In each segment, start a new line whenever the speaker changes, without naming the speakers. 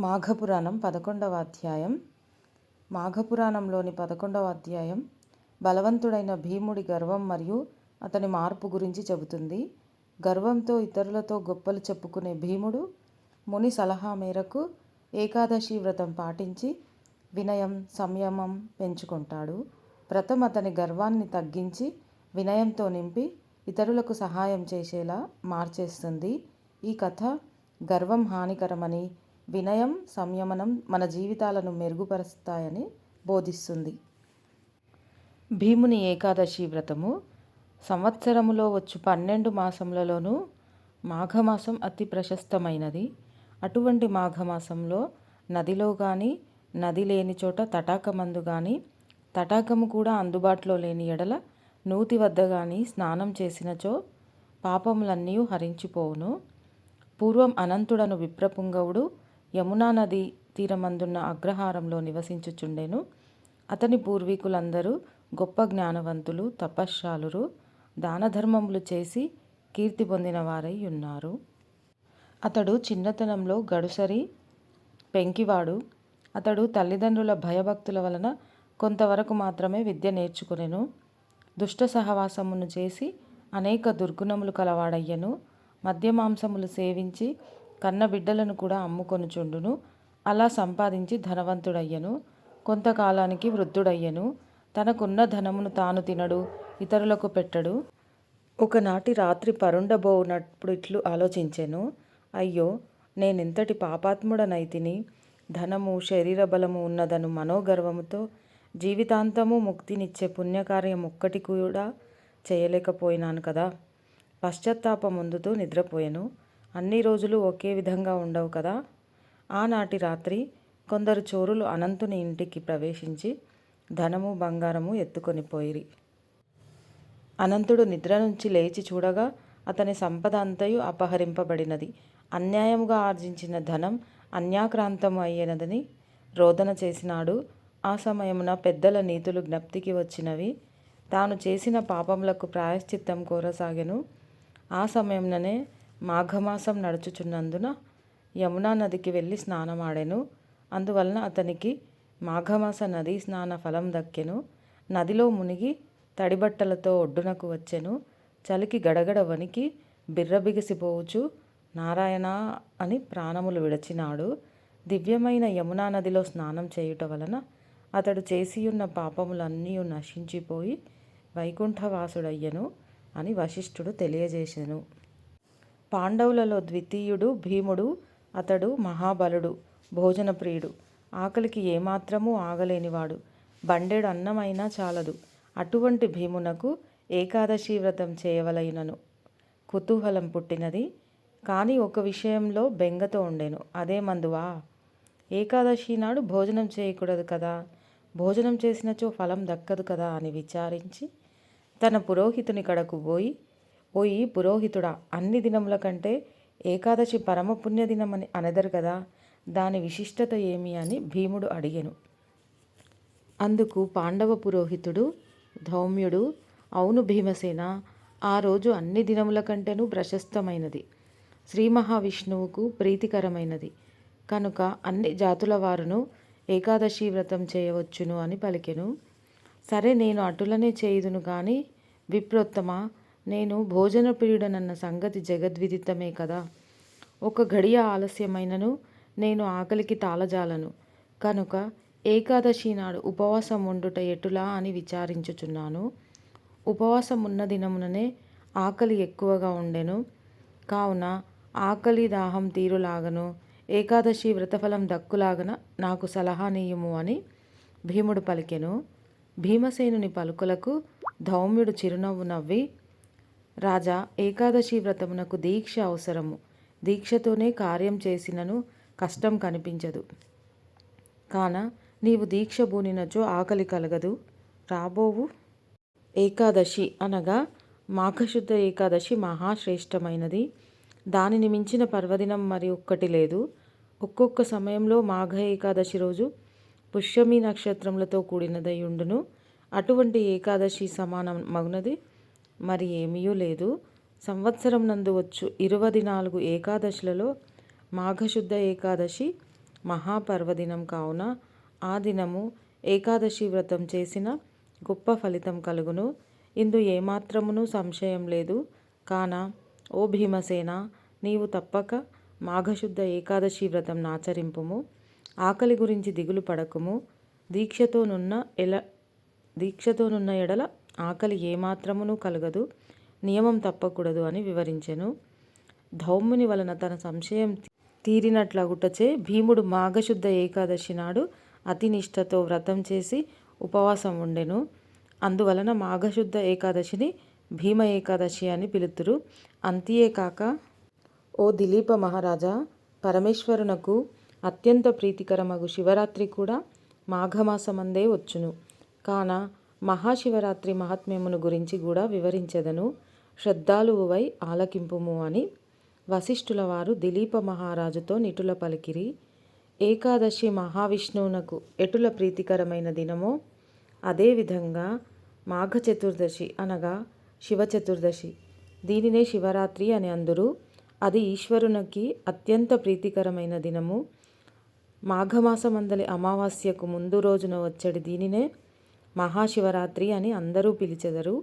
మాఘపురాణం పదకొండవ అధ్యాయం. మాఘపురాణంలోని పదకొండవ అధ్యాయం బలవంతుడైన భీముడి గర్వం మరియు అతని మార్పు గురించి చెబుతుంది. గర్వంతో ఇతరులతో గొప్పలు చెప్పుకునే భీముడు ముని సలహా మేరకు ఏకాదశి వ్రతం పాటించి వినయం సంయమం పెంచుకుంటాడు. వ్రతం అతని గర్వాన్ని తగ్గించి వినయంతో నింపి ఇతరులకు సహాయం చేసేలా మార్చేస్తుంది. ఈ కథ గర్వం హానికరమని వినయం సంయమనం మన జీవితాలను మెరుగుపరుస్తాయని బోధిస్తుంది. భీముని ఏకాదశి వ్రతము సంవత్సరములో వచ్చు పన్నెండు మాసములలోనూ మాఘమాసం అతి ప్రశస్తమైనది. అటువంటి మాఘమాసంలో నదిలో కానీ నది లేని చోట తటాకమందు కానీ తటాకము కూడా అందుబాటులో లేని ఎడల నూతి వద్ద కానీ స్నానం చేసినచో పాపములన్నీ హరించిపోవును. పూర్వం అనంతుడను విప్రపుంగవుడు యమునా నది తీరమందున్న అగ్రహారంలో నివసించుచుండెను. అతని పూర్వీకులందరూ గొప్ప జ్ఞానవంతులు తపశ్శాలురు దానధర్మములు చేసి కీర్తి పొందిన వారై ఉన్నారు. అతడు చిన్నతనంలో గడుసరి పెంకివాడు. అతడు తల్లిదండ్రుల భయభక్తుల వలన కొంతవరకు మాత్రమే విద్య నేర్చుకునెను. దుష్ట సహవాసమును చేసి అనేక దుర్గుణములు కలవాడయ్యను. మద్యమాంసములు సేవించి కన్న బిడ్డలను కూడా అమ్ముకొనుచుండును అలా సంపాదించి ధనవంతుడయ్యను. కొంతకాలానికి వృద్ధుడయ్యను. తనకున్న ధనమును తాను తినడు ఇతరులకు పెట్టడు. ఒకనాటి రాత్రి పరుండబోవునప్పుడు ఇట్లు ఆలోచించెను. అయ్యో నేనెంతటి పాపాత్ముడనైతిని. ధనము శరీర బలము ఉన్నదను మనోగర్వముతో జీవితాంతము ముక్తినిచ్చే పుణ్యకార్యం ఒక్కటి కూడా చేయలేకపోయినాను కదా. పశ్చాత్తాపముందుతూ నిద్రపోయాను. అన్ని రోజులు ఒకే విధంగా ఉండవు కదా. ఆనాటి రాత్రి కొందరు చోరులు అనంతుని ఇంటికి ప్రవేశించి ధనము బంగారము ఎత్తుకొని పోయిరి. అనంతుడు నిద్ర నుంచి లేచి చూడగా అతని సంపద అంతయు అపహరింపబడినది. అన్యాయముగా ఆర్జించిన ధనం అన్యాక్రాంతము అయ్యినదని రోదన చేసినాడు. ఆ సమయమున పెద్దల నీతులు జ్ఞప్తికి వచ్చినవి. తాను చేసిన పాపములకు ప్రాయశ్చిత్తం కోరసాగెను. ఆ సమయంలోనే మాఘమాసం నడుచుచున్నందున యమునా నదికి వెళ్ళి స్నానమాడెను. అందువలన అతనికి మాఘమాస నదీ స్నాన ఫలం దక్కెను. నదిలో మునిగి తడిబట్టలతో ఒడ్డునకు వచ్చెను. చలికి గడగడ వణికి బిర్రబిగిసిపోవచ్చు నారాయణ అని ప్రాణములు విడచినాడు. దివ్యమైన యమునా నదిలో స్నానం చేయుట వలన అతడు చేసియున్న పాపములన్నీ నశించిపోయి వైకుంఠవాసుడయ్యను అని వశిష్ఠుడు తెలియజేశాను పాండవులలో ద్వితీయుడు భీముడు అతడు మహాబలుడు భోజనప్రియుడు. ఆకలికి ఏమాత్రమూ ఆగలేనివాడు. బండెడు అన్నమైనా చాలదు. అటువంటి భీమునకు ఏకాదశి వ్రతం చేయవలైనను కుతూహలం పుట్టినది. కానీ ఒక విషయంలో బెంగతో ఉండెను. అదే మందువా? ఏకాదశి నాడు భోజనం చేయకూడదు కదా? భోజనం చేసినచో ఫలం దక్కదు కదా అని విచారించి తన పురోహితుని కడకు పోయి పోయి పురోహితుడా అన్ని దినముల కంటే ఏకాదశి పరమ పుణ్యదినమని అనదరు కదా దాని విశిష్టత ఏమి అని భీముడు అడిగెను. అందుకు పాండవ పురోహితుడు ధౌమ్యుడు అవును భీమసేన ఆ రోజు అన్ని దినముల కంటేనూ ప్రశస్తమైనది. శ్రీ మహావిష్ణువుకు ప్రీతికరమైనది. కనుక అన్ని జాతుల వారును ఏకాదశి వ్రతం చేయవచ్చును అని పలికెను. సరే నేను అటులనే చేయుదును కానీ విప్రోత్తమ నేను భోజన ప్రియుడనన్న సంగతి జగద్విదితమే కదా. ఒక ఘడియ ఆలస్యమైనను నేను ఆకలికి తాళజాలను. కనుక ఏకాదశి నాడు ఉపవాసం ఉండుట ఎటులా అని విచారించుచున్నాను. ఉపవాసం ఉన్న దినముననే ఆకలి ఎక్కువగా ఉండెను. కావున ఆకలి దాహం తీరులాగను ఏకాదశి వ్రతఫలం దక్కులాగన నాకు సలహా నీయుము అని భీముడు పలికెను. భీమసేనుని పలుకులకు ధౌమ్యుడు చిరునవ్వు నవ్వి రాజా ఏకాదశి వ్రతమునకు దీక్ష అవసరము. దీక్షతోనే కార్యం చేసినను కష్టం కనిపించదు. కాన నీవు దీక్ష బూనినచో ఆకలి కలగదు. రాబోవు ఏకాదశి అనగా మాఘశుద్ధ ఏకాదశి మహాశ్రేష్టమైనది. దానిని మించిన పర్వదినం మరి ఒక్కటి లేదు. ఒక్కొక్క సమయంలో మాఘ ఏకాదశి రోజు పుష్యమి నక్షత్రములతో కూడినదై ఉండును. అటువంటి ఏకాదశి సమానం మగునది. మరి ఏమీ లేదు. సంవత్సరం నందు వచ్చు ఇరవై నాలుగు ఏకాదశులలో మాఘశుద్ధ ఏకాదశి మహాపర్వదినం కావున ఆ దినము ఏకాదశి వ్రతం చేసిన గొప్ప ఫలితం కలుగును. ఇందు ఏమాత్రమును సంశయం లేదు. కాన ఓ భీమసేన నీవు తప్పక మాఘశుద్ధ ఏకాదశి వ్రతం నాచరింపుము. ఆకలి గురించి దిగులు పడకుము. దీక్షతోనున్న ఎల దీక్షతోనున్న ఎడల ఆకలి ఏమాత్రమును కలగదు నియమం తప్పకూడదు అని వివరించెను. ధౌమ్ముని వలన తన సంశయం తీరినట్లగుటచే భీముడు మాఘశుద్ధ ఏకాదశి నాడు అతి నిష్ఠతో వ్రతం చేసి ఉపవాసం ఉండెను. అందువలన మాఘశుద్ధ ఏకాదశిని భీమ ఏకాదశి అని పిలుతురు. అంతియే కాక ఓ దిలీప మహారాజా పరమేశ్వరునకు అత్యంత ప్రీతికరమగు శివరాత్రి కూడా మాఘమాసమందే వచ్చును. కాన మహాశివరాత్రి మహాత్మ్యమును గురించి కూడా వివరించెదను. శ్రద్ధాలువువై ఆలకింపుము అని వశిష్ఠుల వారు దిలీప మహారాజుతో నిటుల పలికిరి. ఏకాదశి మహావిష్ణువునకు ఎటుల ప్రీతికరమైన దినమో అదేవిధంగా మాఘ చతుర్దశి అనగా శివ చతుర్దశి దీనినే శివరాత్రి అని అందురు. అది ఈశ్వరునికి అత్యంత ప్రీతికరమైన దినము. మాఘమాసమందలి అమావాస్యకు ముందు రోజున వచ్చడి దీనినే మహాశివరాత్రి అని అందరూ పిలిచెదరు.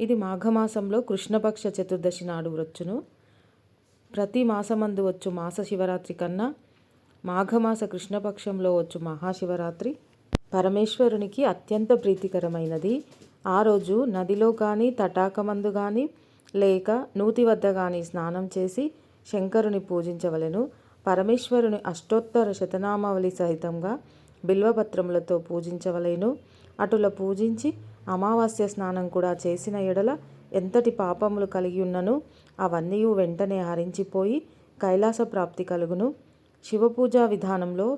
ఇది మాఘమాసంలో కృష్ణపక్ష చతుర్దశి నాడు వచ్చును. ప్రతి మాసమందు వచ్చు మాస శివరాత్రి కన్నా మాఘమాస కృష్ణపక్షంలో వచ్చు మహాశివరాత్రి. పరమేశ్వరునికి అత్యంత ప్రీతికరమైనది. ఆ రోజు నదిలో కానీ తటాకమందు కానీ లేక నూతి వద్ద కానీ స్నానం చేసి శంకరుని పూజించవలెను. పరమేశ్వరుని అష్టోత్తర శతనామావళి సహితంగా బిల్వపత్రములతో పూజించవలెను. అటుల పూజించి అమావాస్య స్నానం కూడా చేసిన ఎడల ఎంతటి పాపములు కలిగి ఉన్నను అవన్నీ వెంటనే హరించిపోయి కైలాస ప్రాప్తి కలుగును. శివపూజా విధానంలో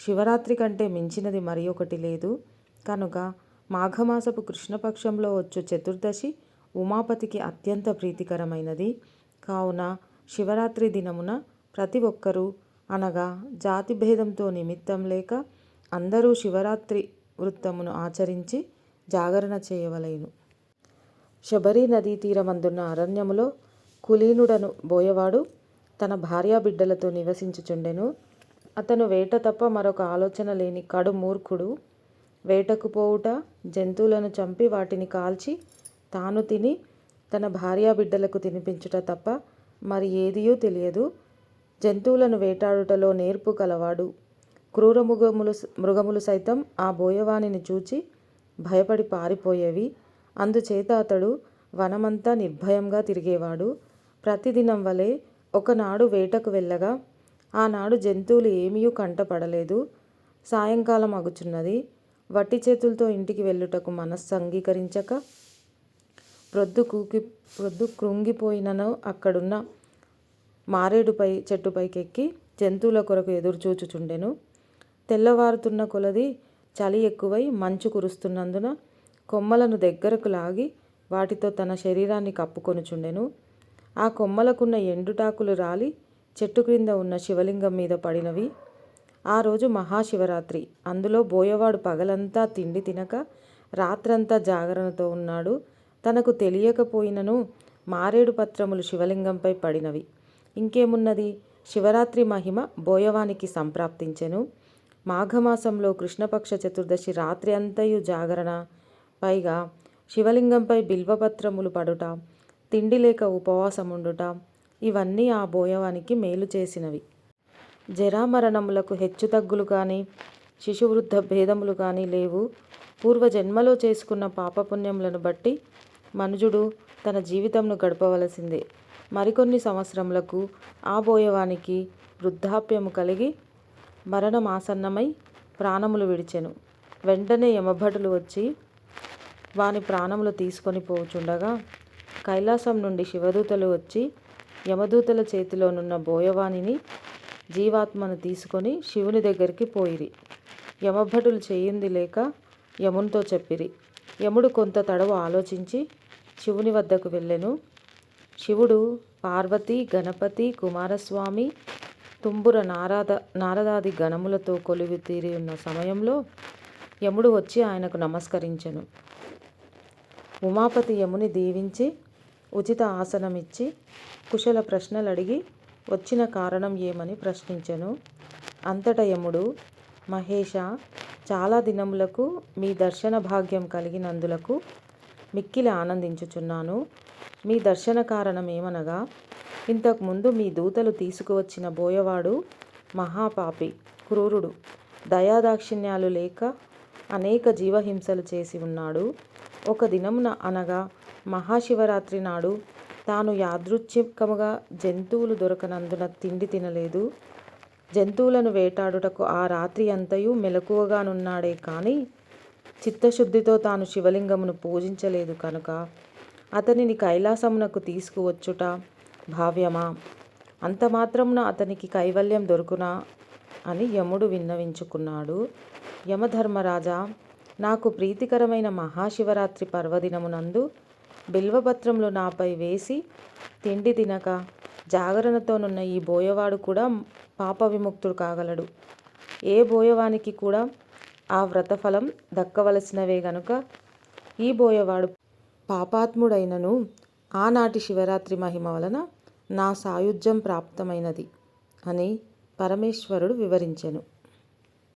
శివరాత్రి కంటే మించినది మరి ఒకటి లేదు. కనుక మాఘమాసపు కృష్ణపక్షంలో వచ్చు చతుర్దశి ఉమాపతికి అత్యంత ప్రీతికరమైనది. కావున శివరాత్రి దినమున ప్రతి ఒక్కరూ అనగా జాతి భేదంతో నిమిత్తం లేక అందరూ శివరాత్రి వృత్తమును ఆచరించి జాగరణ చేయవలేను. శబరి నదీ తీరమందున్న అరణ్యములో కులీనుడను బోయవాడు తన భార్యా బిడ్డలతో నివసించుచుండెను. అతను వేట తప్ప మరొక ఆలోచన లేని కడు మూర్ఖుడు. వేటకు పోవుట జంతువులను చంపి వాటిని కాల్చి తాను తిని తన భార్యా బిడ్డలకు తినిపించుట తప్ప మరి ఏదియూ తెలియదు. జంతువులను వేటాడుటలో నేర్పు కలవాడు క్రూర మృగములు మృగములు సైతం ఆ బోయవానిని చూచి భయపడి పారిపోయేవి. అందుచేత అతడు వనమంతా నిర్భయంగా తిరిగేవాడు. ప్రతిదినం వలె ఒకనాడు వేటకు వెళ్ళగా ఆనాడు జంతువులు ఏమీ కంటపడలేదు. సాయంకాలం అగుచున్నది. వట్టి చేతులతో ఇంటికి వెళ్ళుటకు మనస్సు అంగీకరించక ప్రొద్దు కూకి ప్రొద్దు కృంగిపోయినను అక్కడున్న మారేడుపై చెట్టుపైకెక్కి జంతువుల కొరకు ఎదురు చూచుచుండెను తెల్లవారుతున్న కొలది చలి ఎక్కువై మంచు కురుస్తున్నందున కొమ్మలను దగ్గరకు లాగి వాటితో తన శరీరాన్ని కప్పుకొనుచుండెను. ఆ కొమ్మలకున్న ఎండుటాకులు రాలి చెట్టు క్రింద ఉన్న శివలింగం మీద పడినవి. ఆ రోజు మహాశివరాత్రి. అందులో బోయవాడు పగలంతా తిండి తినక రాత్రంతా జాగరణతో ఉన్నాడు. తనకు తెలియకపోయినను మారేడు పత్రములు శివలింగంపై పడినవి. ఇంకేమున్నది? శివరాత్రి మహిమ బోయవానికి సంప్రాప్తించెను. మాఘమాసంలో కృష్ణపక్ష చతుర్దశి రాత్రి అంతయు జాగరణ. పైగా శివలింగంపై బిల్వపత్రములు పడుట తిండి లేక ఉపవాసముండుట ఇవన్నీ ఆ బోయవానికి మేలు చేసినవి. జరామరణములకు హెచ్చుతగ్గులు కానీ శిశువృద్ధ భేదములు కానీ లేవు. పూర్వజన్మలో చేసుకున్న పాపపుణ్యములను బట్టి మనుజుడు తన జీవితంను గడపవలసిందే. మరికొన్ని సంవత్సరములకు ఆ బోయవానికి వృద్ధాప్యము కలిగి మరణమాసన్నమై ప్రాణములు విడిచెను. వెంటనే యమభటులు వచ్చి వాని ప్రాణములు తీసుకొని పోచుండగా కైలాసం నుండి శివదూతలు వచ్చి యమదూతల చేతిలోనున్న బోయవానిని జీవాత్మను తీసుకొని శివుని దగ్గరికి పోయిరి. యమభటులు చేయింది లేక యమునితో చెప్పిరి. యముడు కొంత తడవు ఆలోచించి శివుని వద్దకు వెళ్ళెను. శివుడు పార్వతి గణపతి కుమారస్వామి తుంబుర నారద నారదాది గణములతో కొలువి తీరి ఉన్న సమయంలో యముడు వచ్చి ఆయనకు నమస్కరించెను. ఉమాపతి యముని దీవించి ఉచిత ఆసనమిచ్చి కుశల ప్రశ్నలు అడిగి వచ్చిన కారణం ఏమని ప్రశ్నించెను? అంతట యముడు మహేష చాలా దినములకు మీ దర్శన భాగ్యం కలిగినందులకు మిక్కిలి ఆనందించుచున్నాను. మీ దర్శన కారణం ఏమనగా ఇంతకుముందు మీ దూతలు తీసుకువచ్చిన బోయవాడు మహాపాపి క్రూరుడు. దయాదాక్షిణ్యాలు లేక అనేక జీవహింసలు చేసి ఉన్నాడు. ఒక దినమున అనగా మహాశివరాత్రి నాడు తాను యాదృచ్ఛికముగా జంతువులు దొరకనందున తిండి తినలేదు. జంతువులను వేటాడుటకు ఆ రాత్రి అంతయు మెలకువగానున్నాడే కానీ చిత్తశుద్ధితో తాను శివలింగమును పూజించలేదు కనుక అతనిని కైలాసమునకు తీసుకువచ్చుట భావ్యమా? అంత మాత్రమున అతనికి కైవల్యం దొరుకునా? అని యముడు విన్నవించుకున్నాడు. యమధర్మరాజా నాకు ప్రీతికరమైన మహాశివరాత్రి పర్వదినమునందు బిల్వపత్రములు నాపై వేసి తిండి తినక జాగరణతోనున్న ఈ బోయవాడు కూడా పాప విముక్తుడు కాగలడు. ఏ బోయవానికి కూడా ఆ వ్రతఫలం దక్కవలసినవే గనుక ఈ బోయవాడు పాపాత్ముడైనను ఆనాటి శివరాత్రి మహిమ వలన నా సాయుధ్యం ప్రాప్తమైనది అని పరమేశ్వరుడు వివరించెను.